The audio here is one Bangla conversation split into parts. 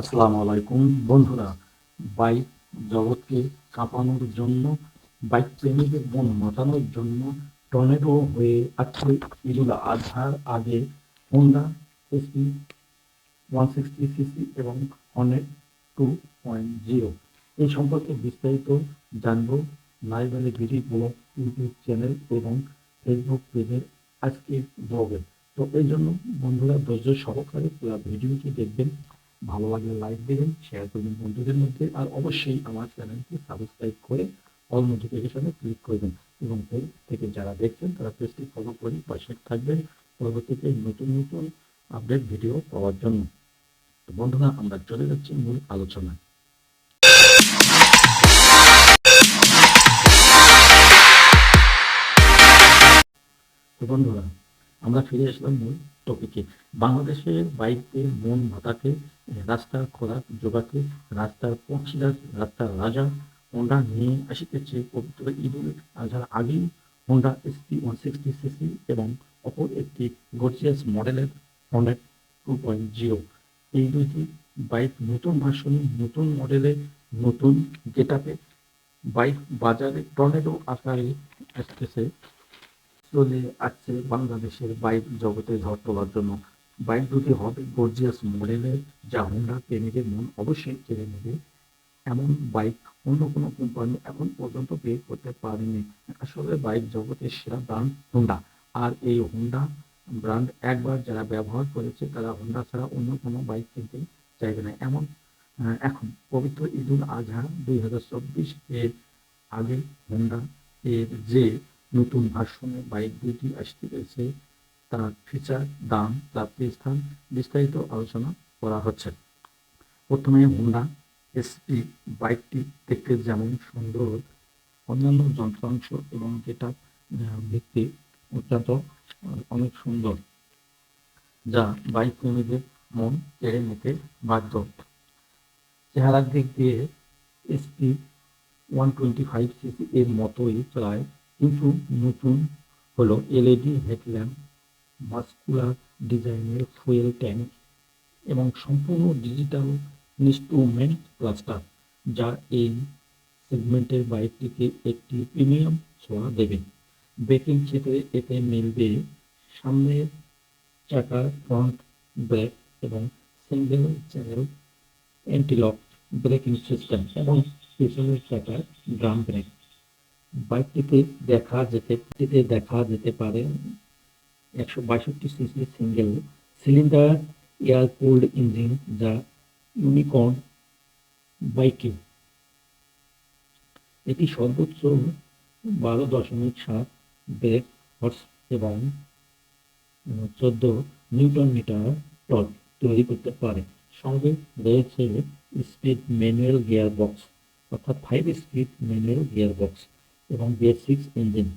আসসালামু আলাইকুম। বন্ধুরা, বাইক জগৎকে কাঁপানোর জন্য, বাইক প্রেমীদের মন মাতানোর জন্য টর্নেডো হয়ে আছে ঈদুল আজহার আগে Honda SP one sixty CC এবং হর্নেট টু পয়েন্ট জিরো এই সম্পর্কে বিস্তারিত জানব নাইবালি বিডি ব্লগ, ইউটিউব চ্যানেল এবং ফেসবুক পেজের আজকের ব্লগে। তো এই জন্য বন্ধুরা, ধৈর্য সহকারে পুরো ভিডিওটি দেখবেন। ভালো লাগলে লাইক দেবেন শেয়ার করবেন বন্ধুদের মধ্যে, আর অবশ্যই আমার চ্যানেলটি সাবস্ক্রাইব করে অল নোটিফিকেশনে ক্লিক করবেন। এবং থেকে যারা দেখছেন, তারা পেজটি ফলো করে পাশে থাকবেন পরবর্তীতে নতুন নতুন আপডেট ভিডিও পাওয়ার জন্য। তো বন্ধুরা, আমরা চলে যাচ্ছি মূল আলোচনায়। তো বন্ধুরা, আমরা ফিরে আসলাম মূল টপিকে। বাংলাদেশের বাইকের মন মাতাতে রাস্তার খোরাক জোগাতে রাস্তার পক্ষীরাজ রাস্তার রাজা, হোন্ডা নিয়ে আসিতেছে পবিত্র ঈদুল আজহার আগেই। Honda SP one sixty CC এবং অপর একটি গর্জিয়াস মডেলের হোন্ডা টু পয়েন্ট জিরো। এই দুইটি বাইক নতুন ভার্সনে, নতুন মডেলে, নতুন গেটাপে বাইক বাজারে টর্নেডো আকারে আসতেছে। চলে আসছে বাংলাদেশের বাইক জগতে ঝড় তোলার জন্য। বাইক দুটি হবে গর্জিয়াস মডেলের যা হোন্ডা প্রেমীদের মন অবশ্যই কেড়ে নেবে। এমন বাইক অন্য কোনো কোম্পানি এখন পর্যন্ত বের করতে পারেনি। আসলে বাইক জগতের সেরা ব্র্যান্ড হোন্ডা আর এই হোন্ডা ব্র্যান্ড একবার যারা ব্যবহার করেছে, তারা হোন্ডা ছাড়া অন্য কোনো বাইক কিনতে চাইবে না। এমন এখন পবিত্র ঈদুল আজহা দুই হাজার চব্বিশ এর আগে হোন্ডা এর যে নতুন ভার্সনের বাইক দুটি আসতে পেরেছে। তার ফিচার, দাম, প্রাপ্তি স্থান বিস্তারিত আলোচনা করা হচ্ছে। প্রথমে হোন্ডা এসপি বাইকটি দেখতে যেমন সুন্দর। অন্যান্য যন্ত্রাংশ এবং যেটা ভিত্তি অত্যন্ত অনেক সুন্দর, যা বাইক প্রেমীদের মন কেড়ে নিতে বাধ্য। চেহারার দিক দিয়ে SP one twenty five CC এর মতোই প্রায় কিন্তু নতুন হলো এলইডি হেডল্যাম্প মাস্কুলার ডিজাইনের ফুয়েল ট্যাঙ্ক এবং সম্পূর্ণ ডিজিটাল ইনস্ট্রুমেন্ট ক্লাস্টার যা এই সেগমেন্টের বাইকটিকে একটি প্রিমিয়াম ছোঁয়া দেবে। ব্রেকিং ক্ষেত্রে এতে মিলবে সামনের চাকার ফ্রন্ট ব্রেক এবং single channel antilock braking system এবং পিছনের চাকার ড্রাম ব্রেক বাইকটিতে দেখা যেতে দেখা যেতে পারে। একশো বাষট্টি CC single cylinder, air cooled engine যা ইউনিকর্ন বাইকে। এটি সর্বোচ্চ বারো দশমিক সাত ব্রেক হর্স এবং চোদ্দ নিউটন মিটার টর্ক তৈরি করতে পারে। সঙ্গে রয়েছে স্পিড ম্যানুয়াল গিয়ার বক্স অর্থাৎ five speed manual gear box এবং BS six engine.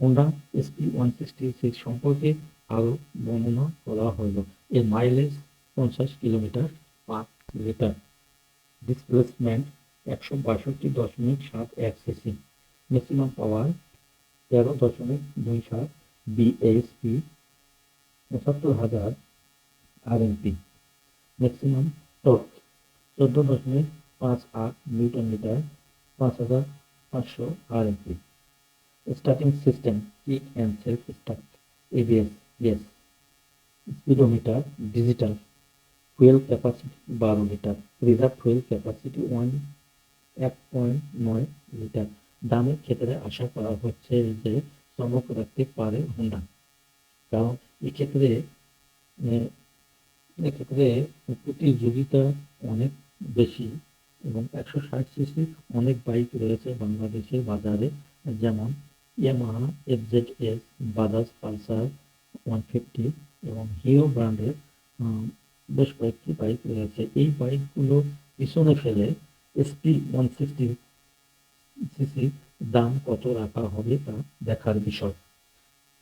Honda SP one sixty six সম্পর্কে আরও বর্ণনা করা হলো। এর মাইলেজ পঞ্চাশ কিলোমিটার পার লিটার ডিসপ্লেসমেন্ট একশো বাষট্টি দশমিক সাত এক সিসি ম্যাক্সিমাম পাওয়ার তেরো দশমিক দুই সাত বিএসপি পঁচাত্তর হাজার আরএমপি ম্যাক্সিমাম টর্ক চোদ্দ দশমিক পাঁচ আট নিউটন মিটার, পাঁচ হাজার পাঁচশো RMP. Starting system kick and self start ABS yes speedometer digital fuel capacity বারো litre reserve fuel capacity one এক পয়েন্ট নয় লিটার দামের ক্ষেত্রে আশা করা হচ্ছে যে চমক রাখতে পারে হোন্ডা কারণ এক্ষেত্রে এক্ষেত্রে প্রতিযোগিতা অনেক বেশি এবং একশো ষাট সিসি অনেক বাইক রয়েছে বাংলাদেশের বাজারে, যেমন Yamaha FZ S Bajaj Pulsar one fifty এবং হিরো ব্র্যান্ডের বেশ কয়েকটি বাইক রয়েছে। এই বাইকগুলো পিছনে ফেলে এসপি ওয়ান সিক্সটি সিসি দাম কত রাখা হবে তা দেখার বিষয়।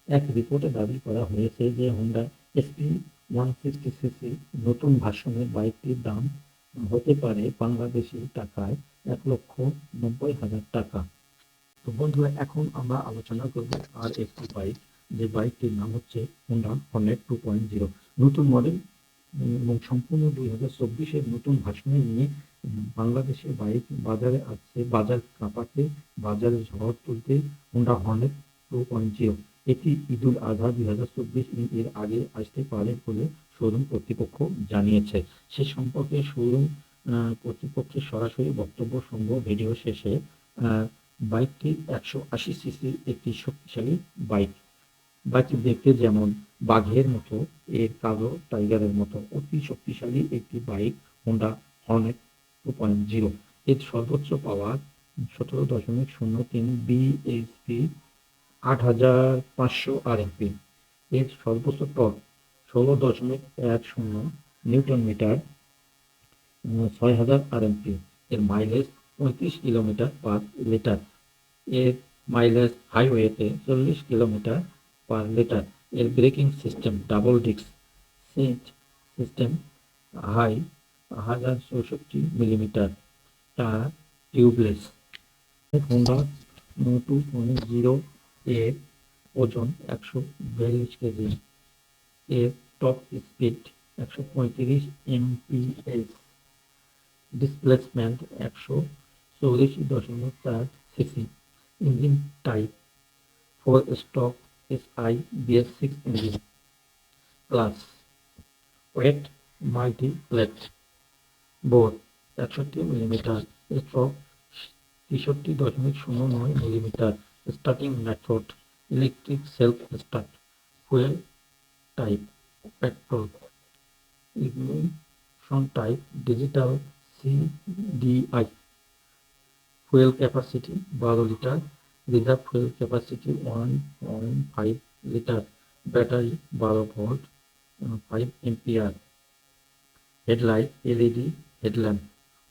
এক রিপোর্টে দাবি করা হয়েছে যে Honda SP one sixty CC নতুন ভাষণের বাইকটির দাম হতে পারে বাংলাদেশি টাকায় এক লক্ষ নব্বই হাজার টাকা। তো বন্ধুরা, এখন আমরা আলোচনা করব আর একটি বাইক যে বাইকটির নাম হচ্ছে Honda hornet two point zero নতুন মডেল এবং সম্পূর্ণ দুই হাজার চব্বিশের নতুন ভাষণে নিয়ে বাংলাদেশে বাইক বাজারে আসছে, বাজার কাঁপাতে, বাজারে ঝড় তুলতে Honda hornet two point zero এটি ঈদুল আজহা দুই হাজার চব্বিশ এর আগে আসতে পারে বলে শোরুম কর্তৃপক্ষ জানিয়েছে। সে সম্পর্কে শোরুম কর্তৃপক্ষের সরাসরি বক্তব্য সংগ্রহ ভিডিও শেষে বাইকটি একশো আশি সিসির একটি শক্তিশালী বাইক। বাইকটি দেখতে যেমন বাঘের মতো, এর কালো টাইগারের মতো, অতি শক্তিশালী একটি bike Honda hornet two point zero এর সর্বোচ্চ পাওয়ার সতেরো দশমিক শূন্য তিন বিএসপি আট হাজার পাঁচশো আরএমপি এর সর্বোচ্চ টর্ক ষোলো দশমিক এক শূন্য নিউটন মিটার ছয় হাজার আরএমপি এর মাইলেজ পঁয়ত্রিশ কিলোমিটার পার লিটার এর মাইলেজ হাইওয়েতে চল্লিশ কিলোমিটার পার লিটার এর braking system double disc seat system high হাজার চৌষট্টি millimetre tyre tubeless Honda two point zero এর ওজন একশো বিয়াল্লিশ কেজি। এর টপ স্পিড একশো পঁয়ত্রিশ এমপিএস ডিসপ্লেসমেন্ট একশো চৌরাশি দশমিক চার CC engine type four stroke S I BS six engine plus wet multi plate board একষট্টি মিলিমিটার স্ট্রোক তেষট্টি দশমিক শূন্য নয় millimetre starting method electric self start fuel type petrol. Ignition type digital CDI. Fuel capacity, বারো litre. Reserve fuel capacity, one point five litre. Battery, বারো volt, five MPR headlight, LED, headlamp.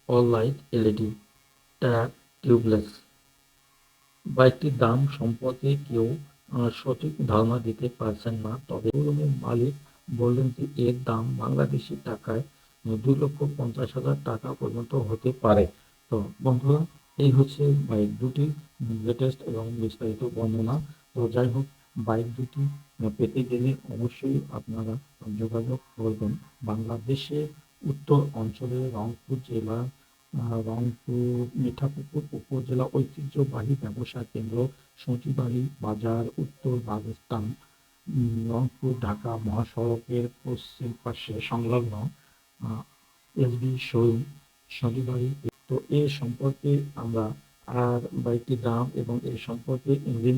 All light, LED. Tyre tubeless. বাইকটির দাম সম্পর্কে কেউ সঠিক ধারণা দিতে পারছেন না, তবে মালিক বললেন যে, এর দাম বাংলাদেশি টাকায় দুই লক্ষ পঞ্চাশ হাজার টাকা পর্যন্ত হতে পারে। তো বন্ধুরা, এই হচ্ছে বাইক দুটি লেটেস্ট এবং বিস্তারিত বর্ণনা। তো যাই হোক, বাইক দুটি পেতে গেলে অবশ্যই আপনারা যোগাযোগ করবেন। বাংলাদেশের উত্তর অঞ্চলের রংপুর জেলা রংপুর, মিঠাপুকুর উপজেলা ঐতিহ্যবাহী ব্যবসা কেন্দ্র, সচিবাড়ি বাজার, উত্তর রাজস্থান। রংপুর ঢাকা মহাসড়কের পশ্চিম পাশে সংলগ্ন এসবি শোরুম সচিবাড়ি তো এ সম্পর্কে আমরা আর বাইকটির দাম এবং এর সম্পর্কে ইঞ্জিন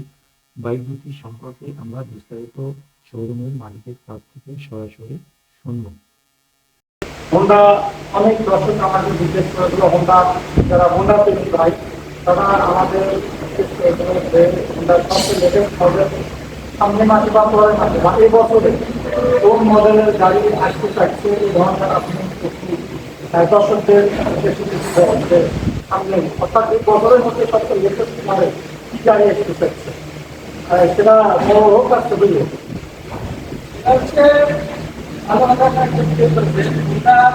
বাইক দুটি সম্পর্কে আমরা বিস্তারিত শোরুমের মালিকের কাছ থেকে সরাসরি শুনব। হোন্ডা অনেক দর্শক আমাকে জিজ্ঞেস করেছিল হোন্ডা যারা হোন্ডা প্রেমী ভাই তারা আমাদের হোন্ডার সবচেয়ে লেটেস্ট সামনে মাসে বা পরের মাসে বা এই বছরে কোন মডেলের গাড়ি আসতে চাইছে এই ধরনের আপনি দর্শকদের সামনে অর্থাৎ এই বছরের মধ্যে সবচেয়ে লেটেস্ট মডেল কি গাড়ি আসতে চাইছে? সেটা বড় হোক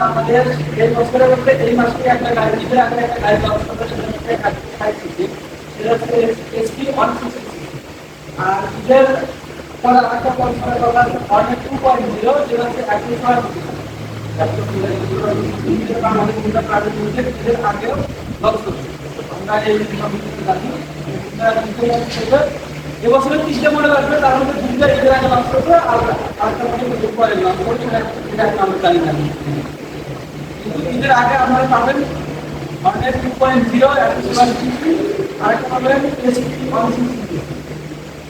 আমাদের এই বছরের মধ্যে এই মাসে একটা গাড়ি একটা গাড়ি ব্যবস্থা সেটা আর ঈদের পর আরেকটা পরিষ্কার কথা অনেক টু পয়েন্ট যেটা হচ্ছে ঈদের আগেও আমরা এই জানি। ঈদের আগে লঞ্চ আর আরেকটা মডেল পরে লঞ্চ করবে কিন্তু ঈদের আগে আপনারা পাবেন অনেক টু পয়েন্ট জিরো সিক্সটি আরেকটা পাবেন এসপি ওয়ান সিক্সটি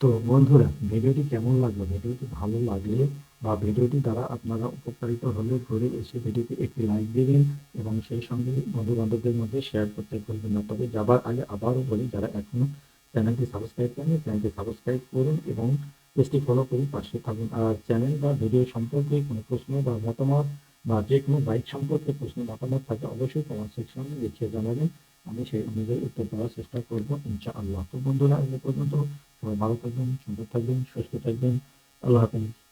তো বন্ধুরা, ভিডিওটি কেমন লাগল? ভিডিওটি ভালো লাগলে বা ভিডিওটি দ্বারা আপনারা উপকারিত হলে ঘুরে এসে ভিডিওতে একটি লাইক দিবেন এবং সেই সঙ্গে বন্ধু বান্ধবদের মধ্যে শেয়ার করতে ভুলবেন না। তবে যাবার আগে আবারও বলি, যারা এখনও চ্যানেলটি সাবস্ক্রাইব করেন চ্যানেলটি সাবস্ক্রাইব করুন এবং পেজটি ফলো করুন পাশে থাকুন। আর চ্যানেল বা ভিডিও সম্পর্কে কোনো প্রশ্ন বা মতামত বা যে কোনো বাইক সম্পর্কে প্রশ্ন, মতামত থাকে, অবশ্যই কমেন্ট সেকশনে লিখে জানাবেন। আমি সেই অনুযায়ী উত্তর দেওয়ার চেষ্টা করব, ইনশাআল্লাহ। তো বন্ধুরা, এ পর্যন্ত সবাই ভালো থাকবেন, সুন্দর থাকবেন, সুস্থ থাকবেন। আল্লাহ হাফিজ।